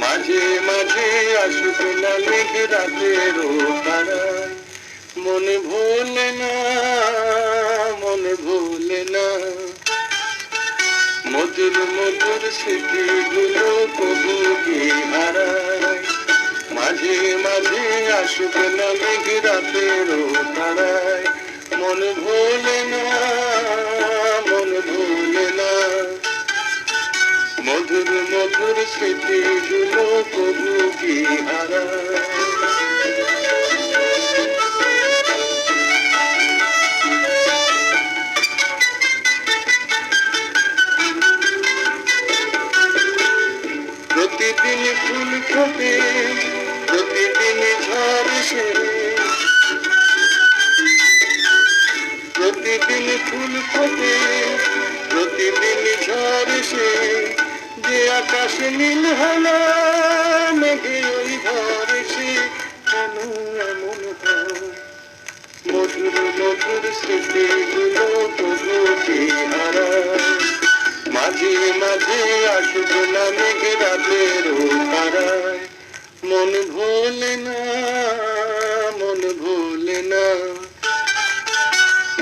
মাঝে মাঝে না মনে ভোলে না মনে না মধুর মধুর কি হারায় মাঝে মাঝে আসুক না মেঘ রাতেরও তারায়। মন ভোলে মধুর মধুর স্মৃতিগুলো তবু কি প্রতিদিন ফুল ফোটে, প্রতিদিন ঝড় সে প্রতিদিন ফুল ফোটে, প্রতিদিন ঝড় আকাশ নীল হলো, মেঘে ওই কেন এমন মধুর মধুর স্মৃতিগুলো তবু কি মাঝে মাঝে আসুক না মেঘ রাতের তারায় মন ভোলে না, মন ভোলে না।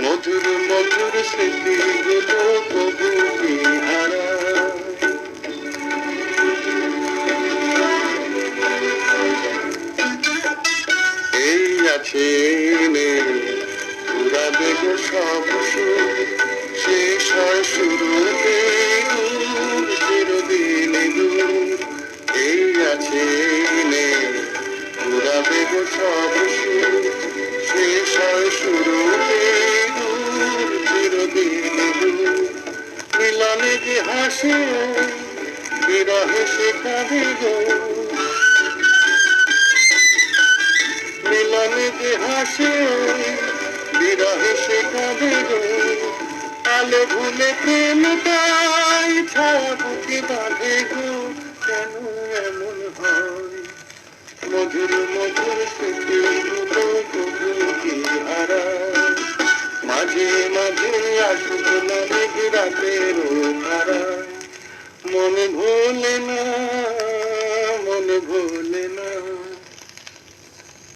মধুর মধুর স্মৃতিগুলো তবু কি আছে নেই পুরা দেব সব শেষ হয় শুরুতে চিরদিন এই আছে নেই পুরা দেব সব শেষ হয় শুরুতে চিরদিন দূর যে হাসে, বিরহে সে কাঁদে গো। যে হাসে বিরহে সে কাঁদে আলো ভুলে প্রেম তাই ছায়া বুকে বাঁধে গো, কেন এমন হয়? মধুর মধুর স্মৃতিগুলো তবু কি হারায়। মাঝে মাঝে আসুক না রাতের মনে ভোলে না, মনে ভোলে